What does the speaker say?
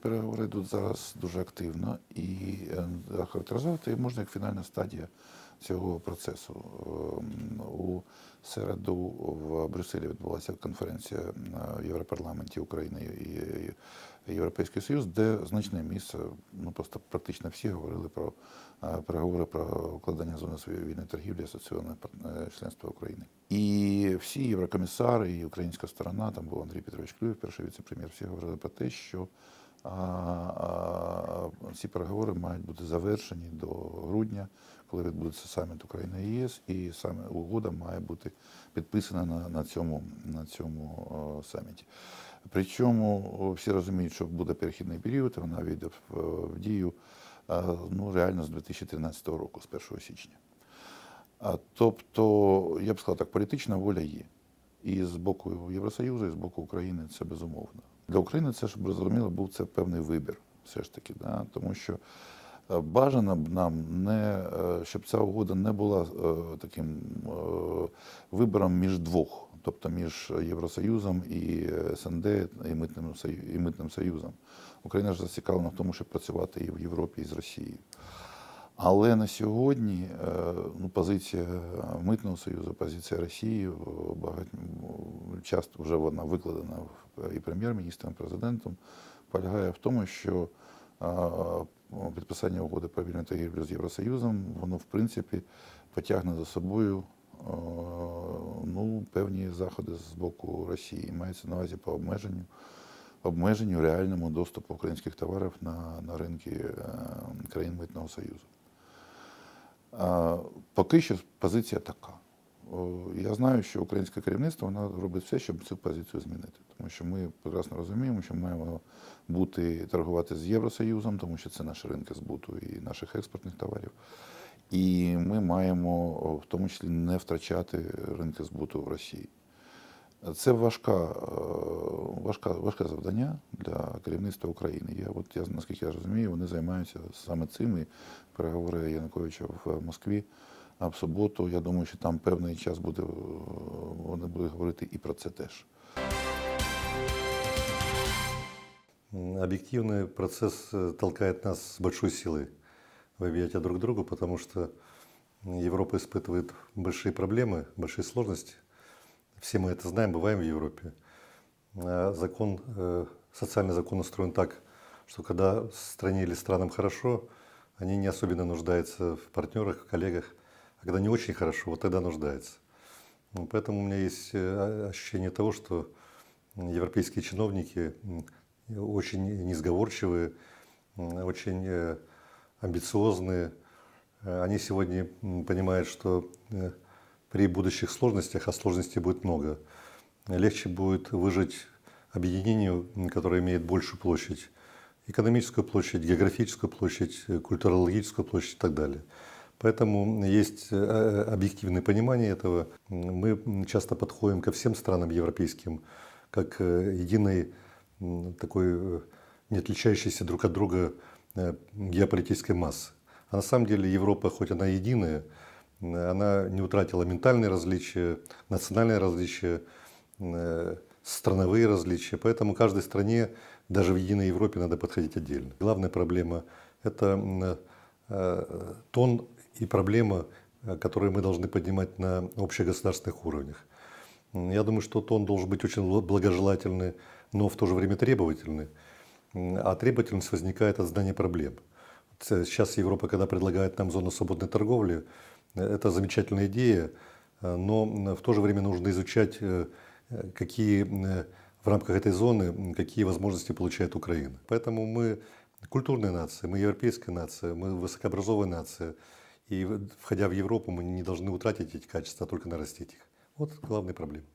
Переговори йдуть зараз дуже активно і е, характеризувати можна як фінальна стадія цього процесу. Ем, У середу в Брюсселі відбулася конференція е, в Європарламенті України і Європейський Союз, де значне місце, ну просто практично всі говорили про е, переговори про укладення зони своєї вільної торгівлі асоційованого е, членства України. І всі єврокомісари, і українська сторона, там був Андрій Петрович Клюєв, перший віце-прем'єр, всі говорили про те, що а, а, ці переговори мають бути завершені до грудня, коли відбудеться саміт Україна і ЄС, і саме угода має бути підписана на, на цьому, на цьому о, саміті. Причому всі розуміють, що буде перехідний період, вона війде в, в дію ну, реально з 2013 року, з 1 січня. А, Тобто, я б сказав так, політична воля є. І з боку Євросоюзу, і з боку України це безумовно. Для України це, щоб зрозуміло, був це певний вибір, все ж таки. Да? Тому що е, бажано б нам не е, щоб ця угода не була е, таким вибором між двох, тобто між Євросоюзом і СНД і митним і митним союзом. Україна ж зацікавлена в тому, щоб працювати і в Європі, і з Росією. Але на сьогодні е, ну, позиція Митного Союзу, позиція Росії багать... часто вже вона викладена в- і прем'єр-міністром, і президентом, полягає в тому, що е, підписання угоди про вільну торгівлю з Євросоюзом, воно в принципі потягне за собою е, ну, певні заходи з боку Росії. Мається на увазі по обмеженню обмеженню реальному доступу українських товарів на, на ринки е, країн Митного Союзу. Поки що позиція така. Я знаю, що українське керівництво воно робить все, щоб цю позицію змінити. Тому що ми прекрасно розуміємо, що маємо бути торгувати з Євросоюзом, тому що це наші ринки збуту і наших експортних товарів. І ми маємо в тому числі не втрачати ринки збуту в Росії. Це важка, е, важка, важке завдання для керівництва України. Я, от, я, наскільки я розумію, вони займаються саме цим. І переговори Януковича в Москві а в суботу. Я думаю, що там певний час буде, е, вони будуть говорити і про це теж. М, Объективный процесс э, толкает нас с большой силой в объятия друг к другу, потому что Европа испытывает большие проблемы, большие сложности. Все мы это знаем, бываем в Европе. А Закон, э, социальный закон устроен так, что когда стране или странам хорошо, они не особенно нуждаются в партнерах, в коллегах. А когда не очень хорошо, вот тогда нуждаются. Ну, Поэтому у меня есть э, ощущение того, что европейские чиновники очень несговорчивые, очень э, амбициозные. Э, Они сегодня понимают, что э, при будущих сложностях, а сложностей будет много, легче будет выжить объединению, которое имеет большую площадь, экономическую площадь, географическую площадь, э, культурологическую площадь и так далее. Поэтому есть э, объективное понимание этого. Мы часто подходим ко всем странам европейским как э, единой такой э, не отличающейся друг от друга э, геополитической массы. А на самом деле Европа, хоть она единая, она не утратила ментальные различия, национальные различия, э, страновые различия. Поэтому каждой стране, даже в единой Европе, надо подходить отдельно. Главная проблема – это м, э, тон и проблема, э, которые мы должны поднимать на общегосударственных уровнях. Я думаю, что тон должен быть очень бл- благожелательный, но в то же время требовательный. А требовательность возникает от знания проблем. Э, Сейчас Европа, когда предлагает нам зону свободной торговли, э, это замечательная идея, э, но м, в то же время нужно изучать, э, э, какие э, в рамках этой зоны, какие возможности получает Украина. Поэтому мы культурная нация, мы европейская нация, мы высокообразованная нация. И входя в Европу, мы не должны утратить эти качества, а только нарастить их. Вот главная проблема.